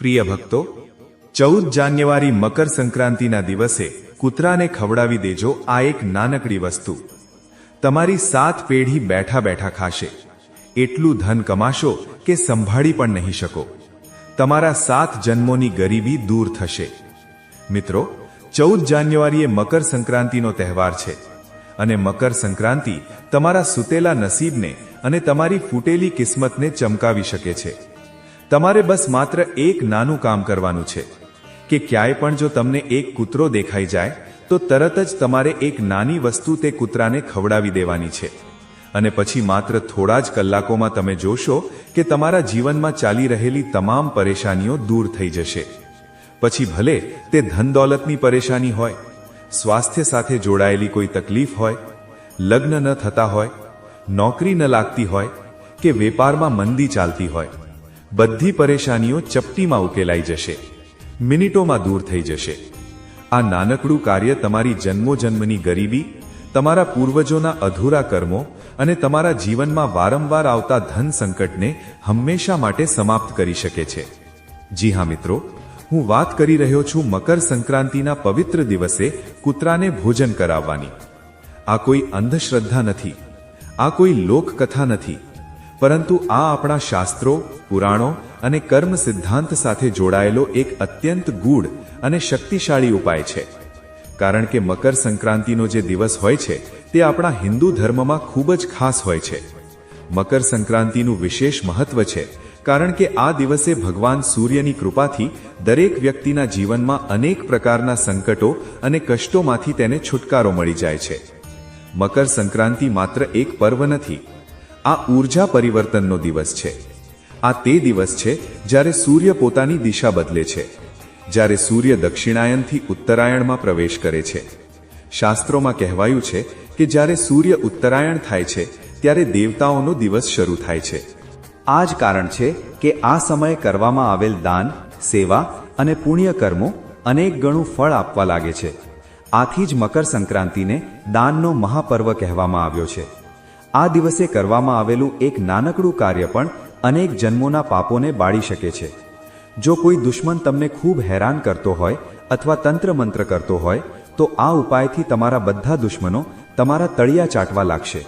પ્રિય ભક્તો, ચૌદ જાન્યુઆરી મકર સંક્રાંતિના દિવસે કૂતરાને ખવડાવી દેજો આ એક નાનકડી વસ્તુ. તમારી સાત પેઢી બેઠા બેઠા ખાશે. એટલું ધન કમાશો કે સંભાળી પણ નહીં શકો. તમારા સાત જન્મોની ગરીબી દૂર થશે. મિત્રો, ચૌદ જાન્યુઆરીએ મકર સંક્રાંતિનો તહેવાર છે અને મકર સંક્રાંતિ તમારા સૂતેલા નસીબને અને તમારી ફૂટેલી કિસ્મતને ચમકાવી શકે છે. તમારે બસ માત્ર એક નાનું કામ કરવાનું છે. કે ક્યાંય પણ જો તમને એક કૂતરો દેખાઈ જાય, તો તરત જ તમારે એક નાની વસ્તુ તે કૂતરાને ખવડાવી દેવાની છે. અને પછી માત્ર થોડા જ કલાકોમાં તમે જોશો કે તમારા જીવનમાં ચાલી રહેલી તમામ પરેશાનીઓ દૂર થઈ જશે. પછી ભલે તે ધન દોલતની પરેશાની હોય, સ્વાસ્થ્ય સાથે જોડાયેલી કોઈ તકલીફ હોય, લગ્ન ન થતા હોય, નોકરી ન લાગતી હોય, કે વેપારમાં મંદી ચાલતી હોય બધી પરેશાનીઓ ચપટીમાં ઉકેલાઈ જશે. મિનિટોમાં દૂર થઈ જશે. આ નાનકડું કાર્ય તમારી જન્મોજન્મની ગરીબી, તમારા પૂર્વજોના અધૂરા કર્મો અને તમારા જીવનમાં વારંવાર આવતા ધન સંકટને હંમેશા માટે સમાપ્ત કરી શકે છે. જી હા, મિત્રો, હું વાત કરી રહ્યો છું મકર સંક્રાંતિના પવિત્ર દિવસે કૂતરાને ભોજન કરાવવાની. આ કોઈ અંધશ્રદ્ધા નથી. આ કોઈ લોકકથા નથી. પરંતુ આ આપણા શાસ્ત્રો, પુરાણો અને કર્મ સિદ્ધાંત સાથે જોડાયેલો એક અત્યંત ગૂઢ અને શક્તિશાળી ઉપાય છે. કારણ કે મકર સંક્રાંતિનો જે દિવસ હોય છે, તે આપણા હિન્દુ ધર્મમાં ખૂબ જ ખાસ હોય છે. મકર સંક્રાંતિનું વિશેષ મહત્વ છે, કારણ કે આ દિવસે ભગવાન સૂર્યની કૃપાથી દરેક વ્યક્તિના જીવનમાં અનેક પ્રકારના સંકટો અને કષ્ટોમાંથી તેને છુટકારો મળી જાય છે. મકર સંક્રાંતિ માત્ર એક પર્વ નથી આ ઊર્જા પરિવર્તનનો દિવસ છે. આ તે દિવસ છે જ્યારે સૂર્ય પોતાની દિશા બદલે છે. જ્યારે સૂર્ય દક્ષિણાયનથી ઉત્તરાયણમાં પ્રવેશ કરે છે. શાસ્ત્રોમાં કહેવાયું છે કે જ્યારે સૂર્ય ઉત્તરાયણ થાય છે, ત્યારે દેવતાઓનો દિવસ શરૂ થાય છે. આ જ કારણ છે કે આ સમયે કરવામાં આવેલ દાન, સેવા અને પુણ્ય કર્મો અનેક ગણું ફળ આપવા લાગે છે. આથી જ મકર સંક્રાંતિને દાનનો મહાપર્વ કહેવામાં આવ્યો છે. આ દિવસે કરવામાં આવેલું એક નાનકડું કાર્ય પણ અનેક જન્મોના પાપોને બાળી શકે છે. જો કોઈ દુશ્મન તમને ખૂબ હેરાન કરતો હોય અથવા તંત્ર મંત્ર કરતો હોય, તો આ ઉપાયથી તમારા બધા દુશ્મનો તમારા તળિયા ચાટવા લાગશે.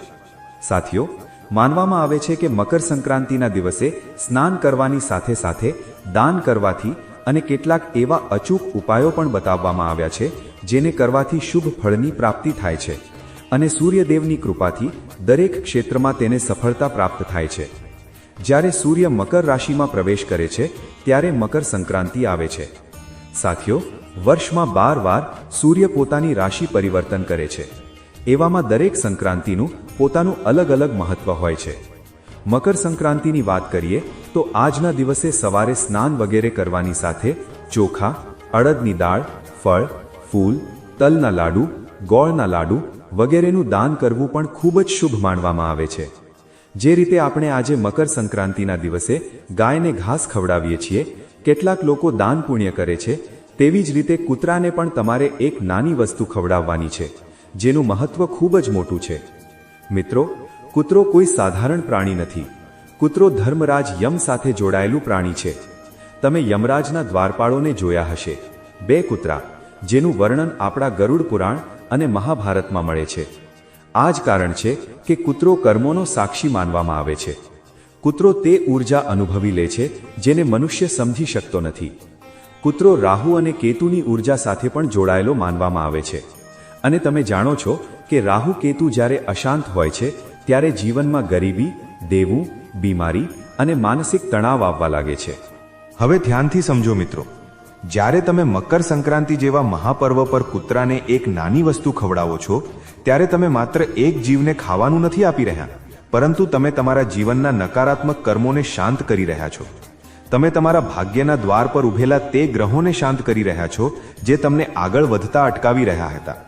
સાથીઓ, માનવામાં આવે છે કે મકર સંક્રાંતિના દિવસે સ્નાન કરવાની સાથે સાથે દાન કરવાથી અને કેટલાક એવા અચૂક ઉપાયો પણ બતાવવામાં આવ્યા છે, જેને કરવાથી શુભ ફળની પ્રાપ્તિ થાય છે. અને સૂર્યદેવની કૃપાથી દરેક ક્ષેત્રમાં તેને સફળતા પ્રાપ્ત થાય છે. જ્યારે સૂર્ય મકર રાશિમાં પ્રવેશ કરે છે, ત્યારે મકર સંક્રાંતિ આવે છે. સાથીઓ, વર્ષમાં બાર વાર સૂર્ય પોતાની રાશિ પરિવર્તન કરે છે. એવામાં દરેક સંક્રાંતિનું પોતાનું અલગ અલગ મહત્વ હોય છે. મકર સંક્રાંતિની વાત કરીએ, તો આજના દિવસે સવારે સ્નાન વગેરે કરવાની સાથે ચોખા, અડદની દાળ, ફળ, ફૂલ, તલના લાડુ, ગોળના લાડુ વગેરેનું દાન કરવું પણ ખૂબ જ શુભ માનવામાં આવે છે. જે રીતે આપણે આજે મકર સંક્રાંતિના દિવસે ગાયને ઘાસ ખવડાવીએ છીએ, કેટલાક લોકો દાન પુણ્ય કરે છે, તેવી જ રીતે કૂતરાને પણ તમારે એક નાની વસ્તુ ખવડાવવાની છે, જેનું મહત્વ ખૂબ જ મોટું છે. મિત્રો, કૂતરો કોઈ સાધારણ પ્રાણી નથી. કૂતરો ધર્મરાજ યમ સાથે જોડાયેલું પ્રાણી છે. તમે યમરાજના દ્વારપાળોને જોયા હશે. બે કૂતરા જેનું વર્ણન આપણા ગરુડ પુરાણ અને મહાભારતમાં મળે છે. આ જ કારણ છે કે કૂતરો કર્મોનો સાક્ષી માનવામાં આવે છે. કૂતરો તે ઊર્જા અનુભવી લે છે જેને મનુષ્ય સમજી શકતો નથી. કૂતરો રાહુ અને કેતુની ઊર્જા સાથે પણ જોડાયેલો માનવામાં આવે છે. અને તમે જાણો છો કે રાહુ કેતુ જ્યારે અશાંત હોય છે, ત્યારે જીવનમાં ગરીબી, દેવું, બીમારી અને માનસિક તણાવ આવવા લાગે છે. હવે ધ્યાનથી સમજો મિત્રો. જ્યારે તમે મકર સંક્રાંતિ જેવા મહાપર્વ પર કૂતરાને એક નાની વસ્તુ ખવડાવો છો, ત્યારે તમે માત્ર એક જીવને ખાવાનું નથી આપી રહ્યા, પરંતુ તમે તમારા જીવનના નકારાત્મક કર્મોને શાંત કરી રહ્યા છો. તમે તમારા ભાગ્યના દ્વાર પર ઉભેલા તે ગ્રહોને શાંત કરી રહ્યા છો, જે તમને આગળ વધતા અટકાવી રહ્યા હતા.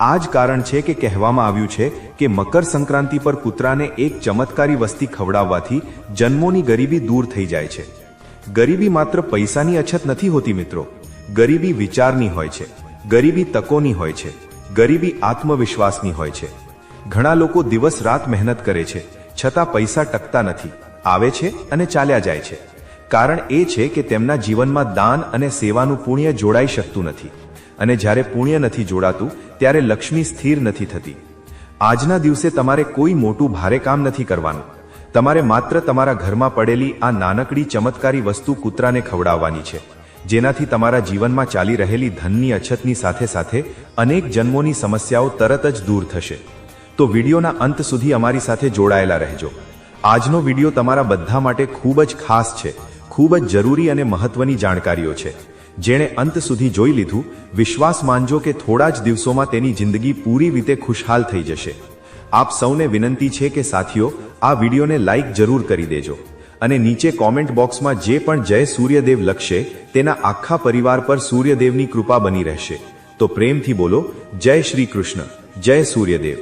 આ જ કારણ છે કે કહેવામાં આવ્યું છે કે મકર સંક્રાંતિ પર કૂતરાને એક ચમત્કારી વસ્તી ખવડાવવાથી જન્મોની ગરીબી દૂર થઈ જાય છે. ગરીબી માત્ર પૈસાની અછત નથી હોતી મિત્રો. ગરીબી વિચારની હોય છે. ગરીબી તકોની હોય છે. ગરીબી આત્મવિશ્વાસની હોય છે. ઘણા લોકો દિવસ રાત મહેનત કરે છે, છતાં પૈસા ટકતા નથી, આવે છે અને ચાલ્યા જાય છે. કારણ એ છે કે તેમના જીવનમાં દાન અને સેવાનું પુણ્ય જોડાઈ શકતું નથી. અને જ્યારે પુણ્ય નથી જોડાતું, ત્યારે લક્ષ્મી સ્થિર નથી થતી. આજના દિવસે તમારે કોઈ મોટું ભારે કામ નથી કરવાનું. તમારે માત્ર તમારા ઘરમાં પડેલી આ નાનકડી ચમત્કારી વસ્તુ કૂતરાને ખવડાવવાની છે, જેનાથી તમારા જીવનમાં ચાલી રહેલી ધનની અછતની સાથે સાથે અનેક જન્મોની સમસ્યાઓ તરત જ દૂર થશે. તો વિડીયોના અંત સુધી અમારી સાથે જોડાયેલા રહેજો. આજનો વીડિયો તમારા બધા માટે ખૂબ જ ખાસ છે, ખૂબ જ જરૂરી અને મહત્વની જાણકારીઓ છે. જેણે અંત સુધી જોઈ લીધું, વિશ્વાસ માનજો કે થોડા જ દિવસોમાં તેની જિંદગી પૂરી રીતે ખુશહાલ થઈ જશે. આપ સૌને વિનંતી છે કે સાથીઓ, આ વિડીયોને લાઇક જરૂર કરી દેજો અને નીચે કોમેન્ટ બોક્સમાં જે પણ જય સૂર્યદેવ લખશે, તેના આખા પરિવાર પર સૂર્યદેવની કૃપા બની રહેશે. તો પ્રેમથી બોલો, જય શ્રી કૃષ્ણ, જય સૂર્યદેવ.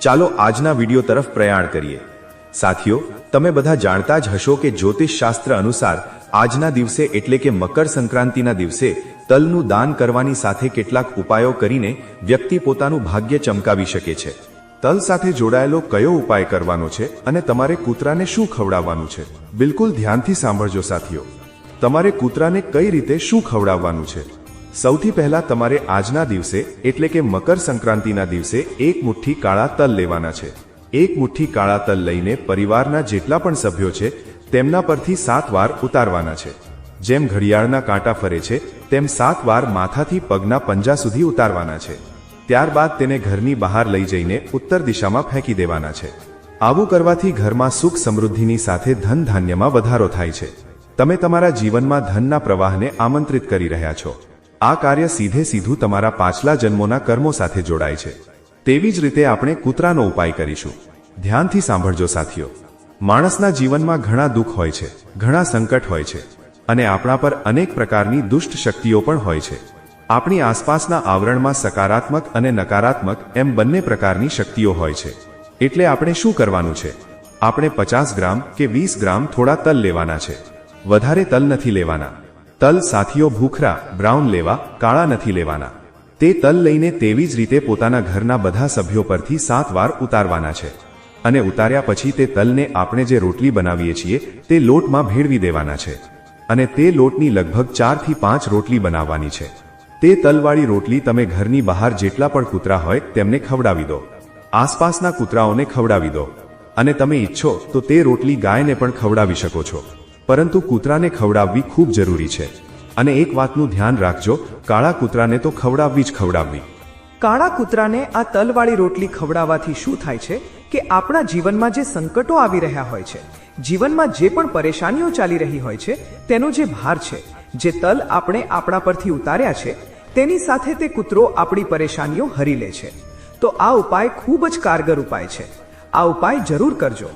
ચાલો આજના વીડિયો તરફ પ્રયાણ કરીએ. સાથીઓ, તમે બધા જાણતા જ હશો કે જ્યોતિષ શાસ્ત્ર અનુસાર, આજના દિવસે એટલે કે મકર સંક્રાંતિના દિવસે, તલનું દાન કરવાની સાથે કેટલાક ઉપાયો કરીને વ્યક્તિ પોતાનું ભાગ્ય ચમકાવી શકે છે. તલ સાથે જોડાયેલો કયો ઉપાય કરવાનો છે અને તમારે કૂતરાને શું ખવડાવવાનું છે? બિલકુલ ધ્યાનથી સાંભળજો સાથીઓ. તમારે કૂતરાને કઈ રીતે શું ખવડાવવાનું છે? સૌથી પહેલા તમારે આજના દિવસે, એટલે કે મકર સંક્રાંતિના દિવસે, એક મુઠ્ઠી કાળા તલ લેવાના છે. એક મુઠ્ઠી કાળા તલ લઈને પરિવારના જેટલા પણ સભ્યો છે, તેમના પરથી સાત વાર ઉતારવાના છે. જેમ ઘડિયાળના કાંટા ફરે છે, તેમ સાત વાર માથાથી પગના પંજા સુધી ઉતારવાના છે. ત્યારબાદ તેને ઘરની બહાર લઈ જઈને ઉત્તર દિશામાં ફેંકી દેવાના છે. આવું કરવાથી ઘરમાં સુખ સમૃદ્ધિની સાથે ધન ધાન્યમાં વધારો થાય છે. તમે તમારા જીવનમાં ધનના પ્રવાહને આમંત્રિત કરી રહ્યા છો. આ કાર્ય સીધે સીધું તમારા પાછલા જન્મોના કર્મો સાથે જોડાય છે. તેવી જ રીતે આપણે કૂતરાનો ઉપાય કરીશું. ધ્યાનથી સાંભળજો સાથીઓ. માણસના જીવનમાં ઘણા દુઃખ હોય છે, ઘણા સંકટ હોય છે, અને આપણા પર અનેક પ્રકારની દુષ્ટ શક્તિઓ પણ હોય છે. આપણી આસપાસના આવરણમાં સકારાત્મક અને નકારાત્મક એમ બંને પ્રકારની શક્તિઓ હોય છે. એટલે આપણે શું કરવાનું છે? આપણે પચાસ ગ્રામ કે વીસ ગ્રામ થોડા તલ લેવાના છે. વધારે તલ નથી લેવાના. તલ સાથીઓ ભૂખરા, બ્રાઉન લેવા, કાળા નથી લેવાના. તે તલ લઈને તેવી જ રીતે પોતાના ઘરના બધા સભ્યો પરથી સાત વાર ઉતારવાના છે. અને ઉતાર્યા પછી તે તલને આપણે જે રોટલી બનાવીએ છીએ, તે લોટમાં ભેળવી દેવાના છે. અને તે લોટની લગભગ ચારથી પાંચ રોટલી બનાવવાની છે. તે તલવાળી રોટલી તમે ઘરની બહાર જેટલા પણ કૂતરા હોય તેમને ખવડાવી દો. આસપાસના કૂતરાઓને ખવડાવી દો. અને તમે ઈચ્છો તો તે રોટલી ગાયને પણ ખવડાવી શકો છો. પરંતુ કૂતરાને ખવડાવવી ખૂબ જરૂરી છે. અને એક વાતનું ધ્યાન રાખજો, કાળા કૂતરાને તો ખવડાવવી જ ખવડાવવી. કાળા કૂતરાને આ તલવાળી રોટલી ખવડાવવાથી શું થાય છે કે આપણા જીવનમાં જે સંકટો આવી રહ્યા હોય છે, જીવનમાં જે પણ પરેશાનીઓ ચાલી રહી હોય છે, તેનો જે ભાર છે જે તલ આપણે આપણા પરથી ઉતાર્યા છે, તેની સાથે તે કૂતરો આપણી પરેશાનીઓ હરી લે છે. તો આ ઉપાય ખૂબ જ કારગર ઉપાય છે. આ ઉપાય જરૂર કરજો.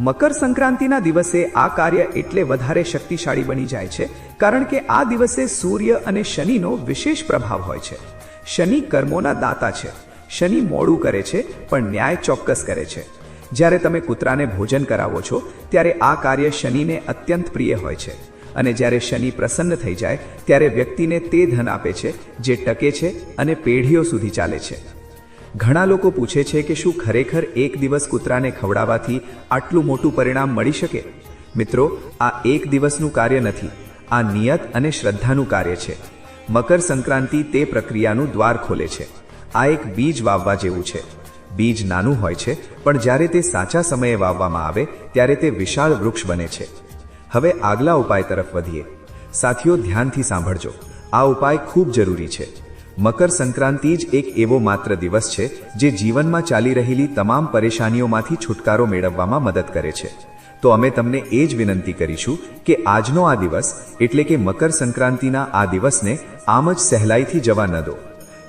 મકર સંક્રાંતિના દિવસે આ કાર્ય એટલે વધારે શક્તિશાળી બની જાય છે, કારણ કે આ દિવસે સૂર્ય અને શનિનો વિશેષ પ્રભાવ હોય છે. શનિ કર્મોના દાતા છે. શનિ મોડું કરે છે, પણ ન્યાય ચોક્કસ કરે છે. જ્યારે તમે કૂતરાને ભોજન કરાવો છો, ત્યારે આ કાર્ય શનિને અત્યંત પ્રિય હોય છે. અને જ્યારે શનિ પ્રસન્ન થઈ જાય, ત્યારે વ્યક્તિને તે ધન આપે છે, જે ટકે છે અને પેઢીઓ સુધી ચાલે છે. ઘણા લોકો પૂછે છે કે શું ખરેખર એક દિવસ કૂતરાને ખવડાવવાથી આટલું મોટું પરિણામ મળી શકે? મિત્રો, આ એક દિવસનું કાર્ય નથી. આ નિયત અને શ્રદ્ધાનું કાર્ય છે. મકર સંક્રાંતિ તે પ્રક્રિયાનું દ્વાર ખોલે છે. આ એક બીજ વાવવા જેવું છે. બીજ નાનું હોય છે, પણ જ્યારે તે સાચા સમયે વાવવામાં આવે, ત્યારે તે વિશાળ વૃક્ષ બને છે. હવે આગલા ઉપાય તરફ વધીએ. સાથીઓ, ધ્યાનથી સાંભળજો. આ ઉપાય ખૂબ જરૂરી છે. મકર સંક્રાંતિ જ એક એવો માત્ર દિવસ છે જે જીવનમાં ચાલી રહેલી તમામ પરેશાનીઓમાંથી છુટકારો મેળવવામાં મદદ કરે છે. તો અમે તમને એ જ વિનંતી કરીશું કે આજનો આ દિવસ, એટલે કે મકર સંક્રાંતિના આ દિવસને આમ જ સહેલાઈથી જવા ન દો.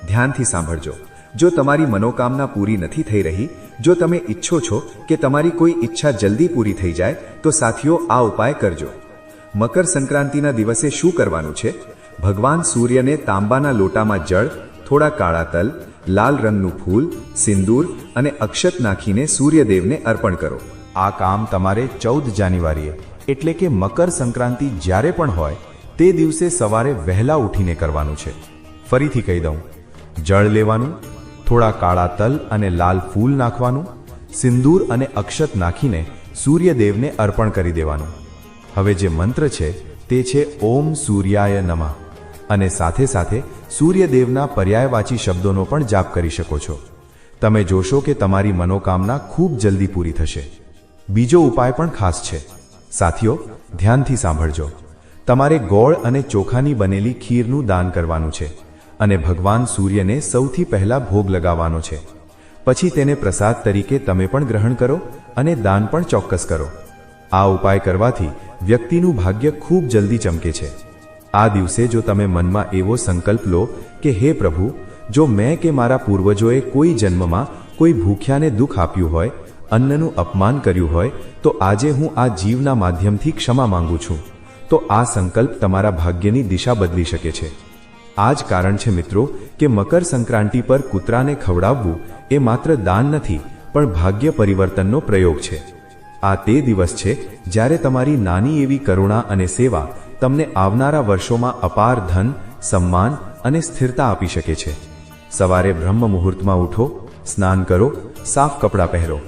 ધ્યાનથી સાંભળજો. જો તમારી મનોકામના પૂરી નથી થઈ રહી જો તમે ઈચ્છો છો કે તમારી કોઈ ઈચ્છા જલ્દી પૂરી થઈ જાય, તો સાથીઓ, આ ઉપાય કરજો. મકર સંક્રાંતિના દિવસે શું કરવાનું છે? ભગવાન સૂર્યને તાંબાના લોટામાં જળ, થોડા કાળા તલ, લાલ રંગનું ફૂલ, સિંદૂર અને અક્ષત નાખીને સૂર્યદેવને અર્પણ કરો. આ કામ તમારે ચૌદ જાન્યુઆરીએ, એટલે કે મકર સંક્રાંતિ જ્યારે પણ હોય, તે દિવસે સવારે વહેલા ઉઠીને કરવાનું છે. ફરીથી કહી દઉં. જળ લેવાનું થોડા કાળા તલ અને લાલ ફૂલ નાખવાનું, સિંદૂર અને અક્ષત નાખીને સૂર્યદેવને અર્પણ કરી દેવાનું. હવે જે મંત્ર છે તે છે ઓમ સૂર્યાય નમઃ. અને સાથે સાથે સૂર્યદેવના પર્યાયવાચી શબ્દોનો પણ જાપ કરી શકો છો. તમે જોશો કે તમારી મનોકામના ખૂબ જલ્દી પૂરી થશે. બીજો ઉપાય પણ ખાસ છે. સાથીઓ, ધ્યાનથી સાંભળજો. તમારે ગોળ અને ચોખાની બનેલી ખીરનું દાન કરવાનું છે. અને ભગવાન સૂર્યને સૌથી પહેલા ભોગ લગાવવાનો છે. પછી તેને પ્રસાદ તરીકે તમે પણ ગ્રહણ કરો અને દાન પણ ચોક્કસ કરો. આ ઉપાય કરવાથી વ્યક્તિનું ભાગ્ય ખૂબ જલ્દી ચમકે છે. આ દિવસે જો તમે મનમાં એવો સંકલ્પ લો કે, હે પ્રભુ, જો મેં કે મારા પૂર્વજોએ કોઈ જન્મમાં કોઈ ભૂખ્યાને દુઃખ આપ્યું હોય, અન્નનું અપમાન કર્યું હોય, તો આજે હું આ જીવના માધ્યમથી ક્ષમા માંગુ છું. તો આ સંકલ્પ તમારા ભાગ્યની દિશા બદલી શકે છે. આ જ કારણ છે મિત્રો કે મકર સંક્રાંતિ પર કૂતરાને ખવડાવવું એ માત્ર દાન નથી, પણ ભાગ્ય પરિવર્તનનો પ્રયોગ છે. આ તે દિવસ છે જ્યારે તમારી નાની એવી કરુણા અને સેવા તમને આવનારા વર્ષોમાં અપાર ધન, સન્માન અને સ્થિરતા આપી શકે છે. સવારે બ્રહ્મ મુહૂર્તમાં ઉઠો, સ્નાન કરો, સાફ કપડાં પહેરો.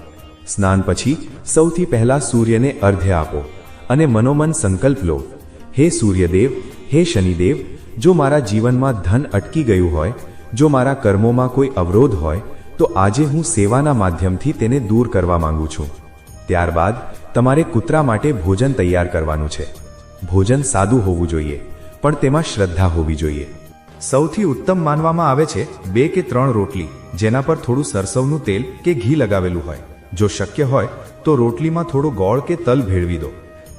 સ્નાન પછી સૌથી પહેલાં સૂર્યને અર્ધ્ય આપો અને મનોમન સંકલ્પ લો. હે સૂર્યદેવ, હે શનિદેવ જો મારા જીવનમાં ધન અટકી ગયું હોય, જો મારા કર્મોમાં કોઈ અવરોધ હોય, તો આજે હું સેવાના માધ્યમથી તેને દૂર કરવા માંગુ છું. ત્યારબાદ, તમારે કૂતરા માટે ભોજન તૈયાર કરવાનું છે. ભોજન સાદું હોવું જોઈએ, પણ તેમાં શ્રદ્ધા હોવી જોઈએ. સૌથી ઉત્તમ માનવામાં આવે છે બે કે ત્રણ રોટલી, જેના પર થોડું સરસવનું તેલ કે ઘી લગાવેલું હોય. જો શક્ય હોય, તો રોટલીમાં થોડો ગોળ કે તલ ભેળવી દો,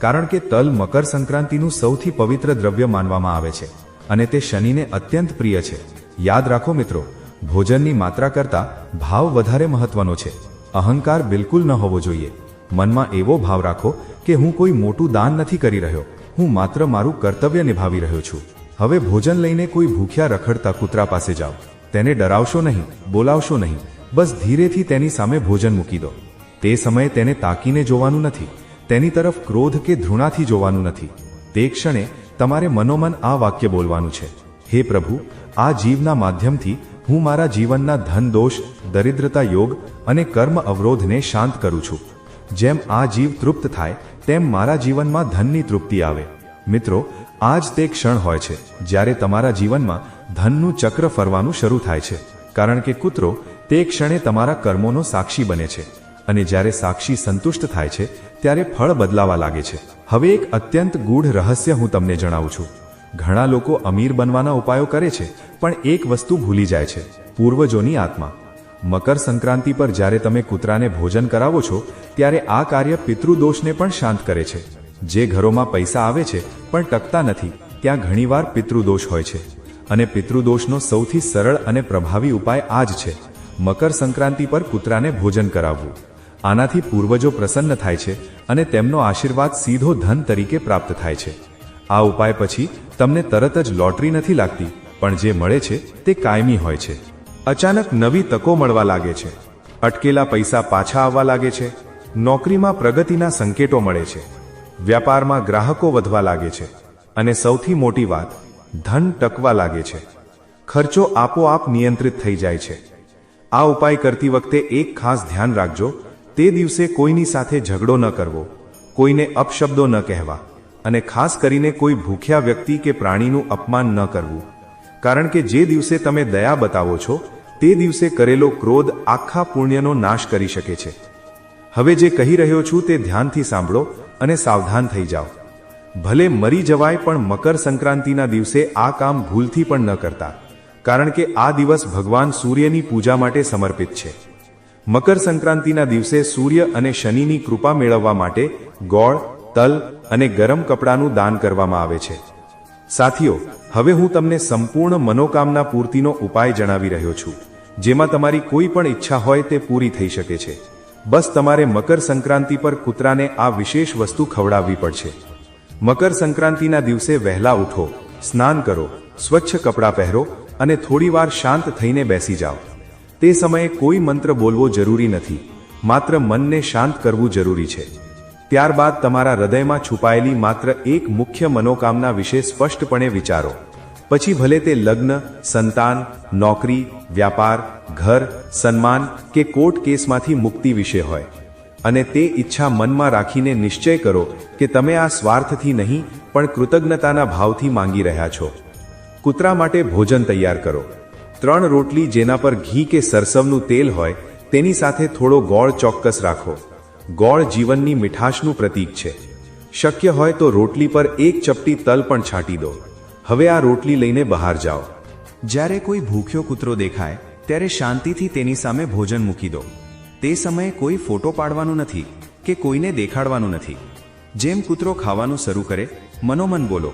કારણ કે તલ મકર સંક્રાંતિનું સૌથી પવિત્ર દ્રવ્ય માનવામાં આવે છે. અને તે શનિને અત્યંત પ્રિય છે. યાદ રાખો મિત્રો, ભોજનની માત્રા કરતાં ભાવ વધારે મહત્વનો છે. અહંકાર બિલકુલ ન હોવો જોઈએ. મનમાં એવો ભાવ રાખો કે હું કોઈ મોટું દાન નથી કરી રહ્યો. હું માત્ર મારું કર્તવ્ય નિભાવી રહ્યો છું. હવે ભોજન લઈને કોઈ ભૂખ્યા રખડતા કૂતરા પાસે જાઓ. તેને ડરાવશો નહીં, બોલાવશો નહીં. બસ ધીરેથી તેની સામે ભોજન મૂકી દો. તે સમયે તેને તાકીને જોવાનું નથી. તેની તરફ ક્રોધ કે ધૃણાથી જોવાનું નથી. તે ક્ષણે તમારે મનોમન આ વાક્ય બોલવાનું છે. હે પ્રભુ, આ જીવના માધ્યમથી હું મારા જીવનના ધન દોષ, દરિદ્રતા યોગ અને કર્મ અવરોધને શાંત કરું છું. જેમ આ જીવ તૃપ્ત થાય, તેમ મારા જીવનમાં ધનની તૃપ્તિ આવે. મિત્રો આ જ તે ક્ષણ હોય છે, જ્યારે તમારા જીવનમાં ધનનું ચક્ર ફરવાનું શરૂ થાય છે. કારણ કે કૂતરો તે ક્ષણે તમારા કર્મોનો સાક્ષી બને છે. અને જ્યારે સાક્ષી સંતુષ્ટ થાય છે, ત્યારે ફળ બદલાવા લાગે છે. હવે એક અત્યંત ગૂઢ રહસ્ય હું તમને જણાવું છું. ઘણા લોકો અમીર બનવાના ઉપાયો કરે છે, પણ એક વસ્તુ ભૂલી જાય છે, પૂર્વજોની આત્મા. મકર સંક્રાંતિ પર જ્યારે તમે કૂતરાને ભોજન કરાવો છો, ત્યારે આ કાર્ય પિતૃદોષને પણ શાંત કરે છે. જે ઘરોમાં પૈસા આવે છે, પણ ટકતા નથી, ત્યાં ઘણીવાર પિતૃદોષ હોય છે. અને પિતૃદોષનો સૌથી સરળ અને પ્રભાવી ઉપાય આ જ છે, મકર સંક્રાંતિ પર કૂતરાને ભોજન કરાવવું. આનાથી પૂર્વજો પ્રસન્ન થાય છે અને તેમનો આશીર્વાદ સીધો ધન તરીકે પ્રાપ્ત થાય છે. આ ઉપાય પછી તમને તરત જ લોટરી નથી લાગતી, પણ જે મળે છે તે કાયમી હોય છે. અચાનક નવી તકો મળવા લાગે છે. અટકેલા પૈસા પાછા આવવા લાગે છે. નોકરીમાં પ્રગતિના સંકેતો મળે છે. વ્યાપારમાં ગ્રાહકો વધવા લાગે છે. અને સૌથી મોટી વાત, ધન ટકવા લાગે છે. ખર્ચો આપોઆપ નિયંત્રિત થઈ જાય છે. આ ઉપાય કરતી વખતે એક ખાસ ધ્યાન રાખજો તે દિવસે કોઈની સાથે ઝઘડો ન કરવો, કોઈને અપશબ્દો ન કહેવા અને ખાસ કરીને કોઈ ભૂખ્યા વ્યક્તિ કે પ્રાણીનું અપમાન ન કરવું. કારણ કે જે દિવસે તમે દયા બતાવો છો, તે દિવસે કરેલો ક્રોધ આખા પુણ્યનો નાશ કરી શકે છે. હવે જે કહી રહ્યો છું તે ધ્યાનથી સાંભળો અને સાવધાન થઈ જાઓ. ભલે મરી જવાય પણ મકર સંક્રાંતિના દિવસે આ કામ ભૂલથી પણ ન કરતા, કારણ કે આ દિવસ ભગવાન સૂર્યની પૂજા માટે સમર્પિત છે. મકર સંક્રાંતિના દિવસે સૂર્ય અને શનિની કૃપા મેળવવા માટે ગોળ, તલ અને ગરમ કપડાનું દાન કરવામાં આવે છે. સાથીઓ, હવે હું તમને સંપૂર્ણ મનોકામના પૂર્તિનો ઉપાય જણાવી રહ્યો છું. જેમાં તમારી કોઈ પણ ઈચ્છા હોય તે પૂરી થઈ શકે છે. બસ તમારે મકર સંક્રાંતિ પર કૂતરાને આ વિશેષ વસ્તુ ખવડાવવી પડશે. મકર સંક્રાંતિના દિવસે વહેલા ઉઠો, સ્નાન કરો, સ્વચ્છ કપડાં પહેરો અને થોડીવાર શાંત થઈને બેસી જાઓ. તે સમયે કોઈ મંત્ર બોલવો જરૂરી નથી. માત્ર મનને શાંત કરવું જરૂરી છે. ત્યારબાદ તમારા હૃદયમાં છુપાયેલી માત્ર એક મુખ્ય મનોકામના વિશે સ્પષ્ટપણે વિચારો. પછી ભલે તે લગ્ન, સંતાન, નોકરી, વ્યાપાર, ઘર, સન્માન કે કોર્ટ કેસમાંથી મુક્તિ વિશે હોય. અને તે ઈચ્છા મનમાં રાખીને નિશ્ચય કરો કે તમે આ સ્વાર્થથી નહીં, પણ કૃતજ્ઞતાના ભાવથી માંગી રહ્યા છો. કૂતરા માટે ભોજન તૈયાર કરો. ત્રણ રોટલી જેના પર ઘી કે સરસવનું તેલ હોય, તેની સાથે થોડો ગોળ ચોક્કસ રાખો. ગોળ જીવનની મીઠાશનું પ્રતીક છે. શક્ય હોય તો રોટલી પર એક ચપટી તલ પણ છાંટી દો. હવે આ રોટલી લઈને બહાર જાઓ. જ્યારે કોઈ ભૂખ્યો કૂતરો દેખાય, ત્યારે શાંતિથી તેની સામે ભોજન મૂકી દો. તે સમયે કોઈ ફોટો પાડવાનું નથી કે કોઈને દેખાડવાનું નથી. જેમ કૂતરો ખાવાનું શરૂ કરે, મનોમન બોલો,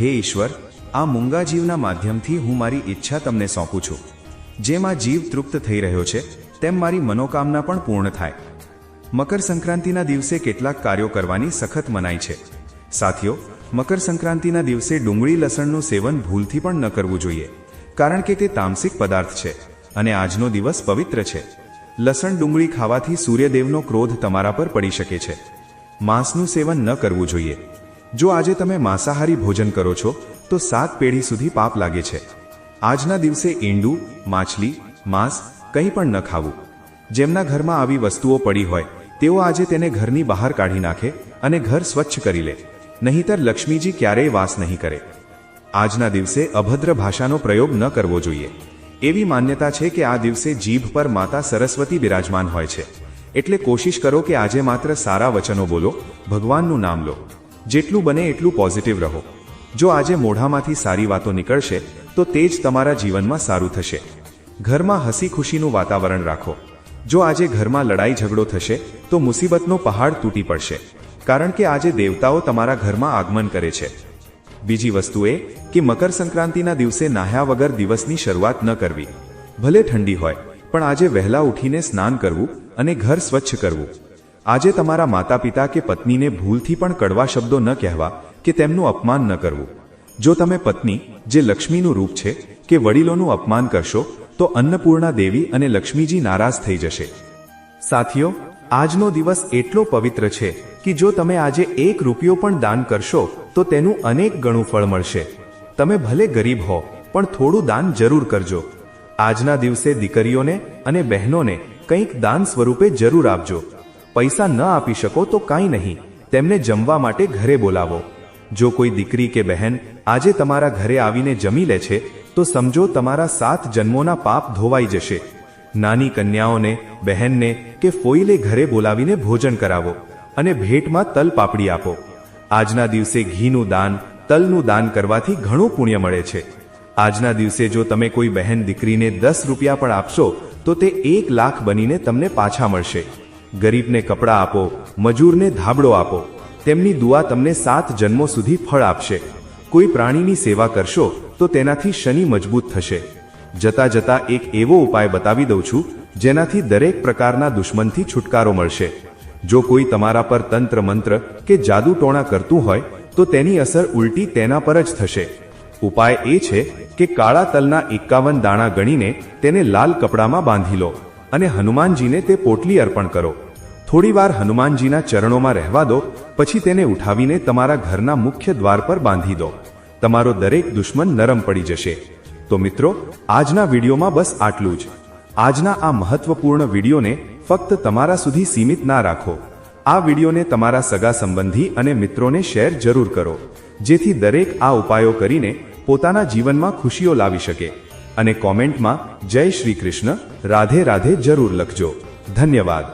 હે ઈશ્વર આ મૂંગા જીવના માધ્યમથી હું મારી ઈચ્છા તમને સોંપું છું. જેમાં જીવ તૃપ્ત થઈ રહ્યો છે, તેમ મારી મનોકામના પણ પૂર્ણ થાય. મકર સંક્રાંતિના દિવસે કેટલાક કાર્યો કરવાની સખત મનાઈ છે. સાથીઓ મકર સંક્રાંતિના દિવસે ડુંગળી લસણનું સેવન ભૂલથી પણ ન કરવું જોઈએ, કારણ કે તે તામસિક પદાર્થ છે અને આજનો દિવસ પવિત્ર છે. લસણ ડુંગળી ખાવાથી સૂર્યદેવનો ક્રોધ તમારા પર પડી શકે છે. માંસનું સેવન ન કરવું જોઈએ. જો આજે તમે માંસાહારી ભોજન કરો છો તો સાત પેઢી સુધી પાપ લાગે છે. આજના દિવસે ઈંડું, માછલી, માંસ કંઈ પણ ન ખાવું. જેમના ઘરમાં આવી વસ્તુઓ પડી હોય, તેઓ આજે તેને ઘરની બહાર કાઢી નાખે અને ઘર સ્વચ્છ કરી લે. નહીંતર લક્ષ્મીજી ક્યારેય વાસ નહીં કરે. આજના દિવસે અભદ્ર ભાષાનો પ્રયોગ ન કરવો જોઈએ. એવી માન્યતા છે કે આ દિવસે જીભ પર માતા સરસ્વતી બિરાજમાન હોય છે. એટલે કોશિશ કરો કે આજે માત્ર સારા વચનો બોલો, ભગવાનનું નામ લો. જેટલું બને એટલું પોઝિટિવ રહો. જો આજે મોઢામાંથી સારી વાતો નીકળશે, તો તે જ તમારા જીવનમાં સારું થશે. ઘરમાં હસી ખુશીનું વાતાવરણ રાખો. જો આજે ઘરમાં લડાઈ ઝઘડો થશે, તો મુસીબતનો પહાડ તૂટી પડશે. કારણ કે આજે દેવતાઓ તમારા ઘરમાં આગમન કરે છે. બીજી વસ્તુ એ કે મકર સંક્રાંતિના દિવસે નાહ્યા વગર દિવસની શરૂઆત ન કરવી. ભલે ઠંડી હોય, પણ આજે વહેલા ઉઠીને સ્નાન કરવું અને ઘર સ્વચ્છ કરવું. આજે તમારા માતા પિતા કે પત્નીને ભૂલથી પણ કડવા શબ્દો ન કહેવા કે તેમનું અપમાન ન કરવું. જો તમે પત્ની, જે લક્ષ્મીનું રૂપ છે, કે વડીલોનું અપમાન કરશો, તો અન્નપૂર્ણા દેવી અને લક્ષ્મીજી નારાજ થઈ જશે. સાથીઓ, આજનો દિવસ એટલો પવિત્ર છે કે જો તમે આજે એક રૂપિયો પણ દાન કરશો, તો તેનું અનેક ગણું ફળ મળશે. તમે ભલે ગરીબ હો, પણ થોડું દાન જરૂર કરજો. આજના દિવસે દીકરીઓને અને બહેનોને કંઈક દાન સ્વરૂપે જરૂર આપજો. પૈસા ન આપી શકો તો કાંઈ નહીં. તેમને જમવા માટે ઘરે બોલાવો. જો કોઈ દીકરી કે બહેન આજે તમારા ઘરે આવીને જમી લે છે, તો સમજો તમારા સાત જન્મોના પાપ ધોવાઈ જશે. નાની કન્યાઓને, બહેનને કે ફોઈલે ઘરે બોલાવીને ભોજન કરાવો અને ભેટમાં તલ પાપડી આપો. આજના દિવસે ઘીનું દાન, તલનું દાન કરવાથી ઘણું પુણ્ય મળે છે. આજના દિવસે જો તમે કોઈ બહેન દીકરીને દસ રૂપિયા પણ આપશો, તો તે એક લાખ બનીને તમને પાછા મળશે. ગરીબને કપડાં આપો, મજૂરને ધાબળો આપો. તેમની દુઆ તમને સાત જન્મો સુધી ફળ આપશે. કોઈ પ્રાણીની સેવા કરશો, તો તેનાથી શનિ મજબૂત થશે. જતા જતા એક એવો ઉપાય બતાવી દઉં છું, જેનાથી દરેક પ્રકારના દુશ્મનથી છુટકારો મળશે. જો કોઈ તમારા પર તંત્ર મંત્ર કે જાદુ ટોણા કરતું હોય, તો તેની અસર ઉલટી તેના પર જ થશે. ઉપાય એ છે કે કાળા તલના એકાવન દાણા ગણીને તેને લાલ કપડામાં બાંધી લો અને હનુમાનજીને તે પોટલી અર્પણ કરો. થોડીવાર હનુમાનજીના ચરણોમાં રહેવા દો, પછી તેને ઉઠાવીને તમારા ઘરના મુખ્ય દ્વાર પર બાંધી દો. તમારો દરેક દુશ્મન નરમ પડી જશે. તો મિત્રો, આજના વિડીયોમાં બસ આટલું જ. આજના આ મહત્વપૂર્ણ વિડીયોને ફક્ત તમારા સુધી સીમિત ના રાખો. આ વિડીયોને તમારા સગા સંબંધી અને મિત્રોને શેર જરૂર કરો, જેથી દરેક આ ઉપાયો કરીને પોતાના જીવનમાં ખુશીઓ લાવી શકે. અને કોમેન્ટમાં જય શ્રી કૃષ્ણ, રાધે રાધે જરૂર લખજો. ધન્યવાદ.